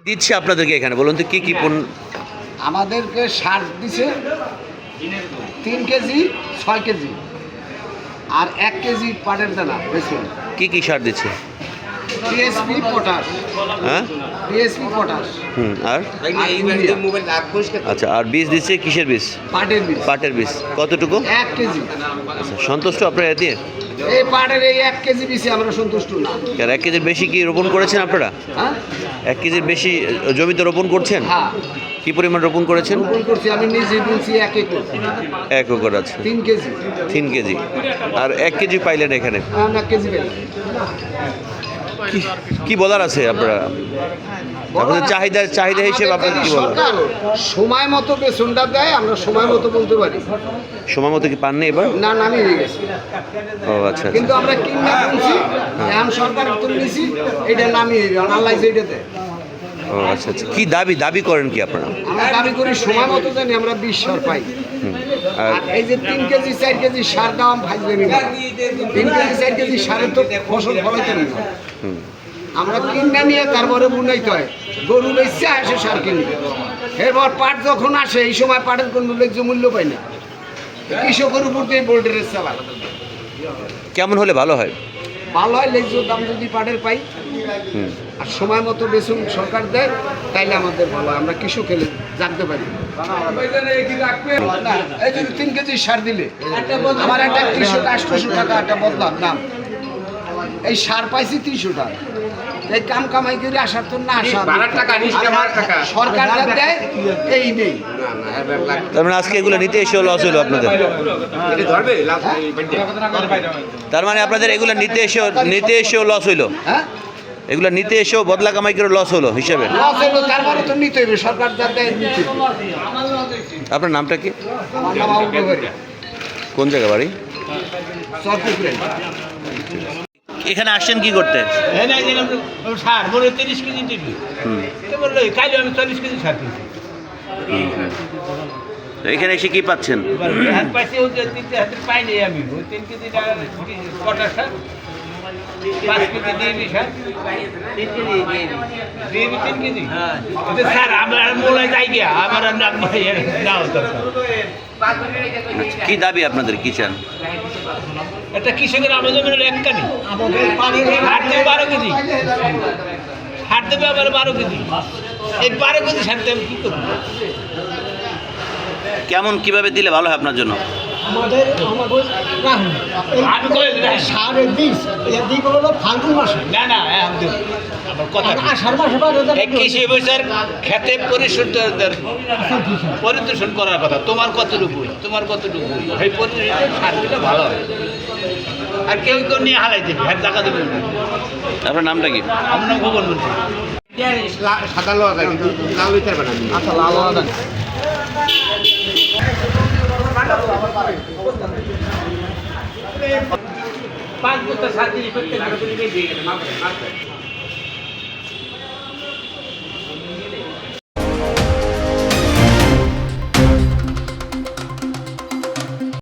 দিচ্ছে আপনাদেরকে এখানে বলুন তো কি কি পণ্য? আমাদেরকে সার দিছে তিন কেজি ছয় কেজি আর এক কেজি পাটের দানা বেশি কি কি সার দিচ্ছে? পটাশ। হ্যাঁ? পটাশ। হুম আর? আচ্ছা আর বীজ দিচ্ছে কিসের বীজ? পাটের বীজ। পাটের বীজ কতটুকু? এক কেজি। আচ্ছা সন্তুষ্ট আপনারা দিয়ে এই পাটের এই এক কেজি আমরা সন্তুষ্ট না। এক কেজির বেশি কি রোপণ করেছেন আপনারা? হ্যাঁ? এক কেজির বেশি জমিতে রোপণ করছেন? হ্যাঁ। কি পরিমাণ রোপণ করেছেন? রোপণ করছি আমি নিজে বলছি এক একর। এক একর আছে। তিন কেজি। তিন কেজি। আর এক কেজি পাইলেন এখানে? এক কেজি পেলাম কি- কি বলার আছে আপনারা? আপনাদের চাহিদা চাহিদা হিসেবে আপনাদের কি বলার? সময় মতো বেতনটা দেয় আমরা সময় মতো বলতে পারি। সময় মতো কি পাননি এবার? না নামি হয়ে গেছে। ও আচ্ছা কিন্তু আমরা কিনা বলছি এখন সরকার তো নিছি এটা নামি হইবে আল্লাহ যেটা দেয় ও আচ্ছা আচ্ছা। কি দাবি? দাবি করেন কি আপনারা? আমরা দাবি করি সময় মতো জানি আমরা বিশ সার পাই। আর এই যে তিন কেজি চার কেজি সার দাম ভাজবে না তিন কেজি চার কেজি সারের তো ফসল ফলাইতে না। আমরা কিনা নিয়ে তারপরে বুনাইতে হয়। গরু বেচছে আসে সার কিনি এরপর পাট যখন আসে এই সময় পাটের কোনো ন্যায্য মূল্য পাই না। কৃষকের উপর দিয়ে বোল্ডারের চালায়। কেমন হলে ভালো হয়? ভালো হয় ন্যায্য দাম যদি পাটের পাই। আর সময় মতো বেসন সরকার দেয় তাইলে আমাদের ভালো হয়। আমরা কৃষক হলে জানতে পারি। এই যদি তিন কেজি সার দিলে আমার একটা কৃষক আটশোশো টাকা একটা বদলাম দাম। এই সার পাইছি তিনশো টাকা। এই কাম কামাই করে আসার তো না সরকার দেয় এই নেই। তার মানে আজকে এগুলো নিতে এসেও লস হলো আপনাদের? তার মানে আপনাদের এগুলো নিতে এসেও নিতে এসেও লস হইল? হ্যাঁ? এগুলো নিতে এসেও বদলা কামাই করে লস হলো হিসাবে? লস হলো তারপরে তো নিতে হবে সরকার যা দেয় নিতে হবে। আপনার নামটা কি। কোন জায়গা বাড়ি? এখানে আসছেন কি করতে? হ্যাঁ সার তিরিশ কেজি দিবি বলল আমি চল্লিশ কেজি সার কিনছি এখানে এসে কি পাচ্ছেন? পাইনি আমি। তিন কেজি কটা সার পাঁচ কেজি দিবি সার দিবি তিন কেজি? কিন্তু স্যার আমার মোলায় যাই গিয়া আমার আর নাম নাও কি দাবি আপনাদের কি চান? একটা কৃষকের আমাদের এক কানি হাট দেবে বারো কেজি। হাট দেবে আবার বারো কেজি। এই বারো কেজি ছাড়তে দেবে আমি কী করব? কেমন কীভাবে দিলে ভালো হয় আপনার জন্য? আমাদের আমাদের সারের বীজ এর হলো ফাল্গুন মাসে। না না হ্যাঁ, কৃষি বছর খেতে পরিশোধ পরিদর্শন করার কথা। তোমার কতটুকু তোমার কতটুকু সেই পরিদর্শন সার ভালো হয়। আর কেউ কেউ নিয়ে হালাই দেবে হ্যাঁ টাকা দেবে আপনার নামটা কি? আমরা ভুবন বলছি। সাদা লোয়া যায় লাল লইতে পারবে না আচ্ছা লাল লোয়া যায় পাঁচ বছর সাত দিন করতে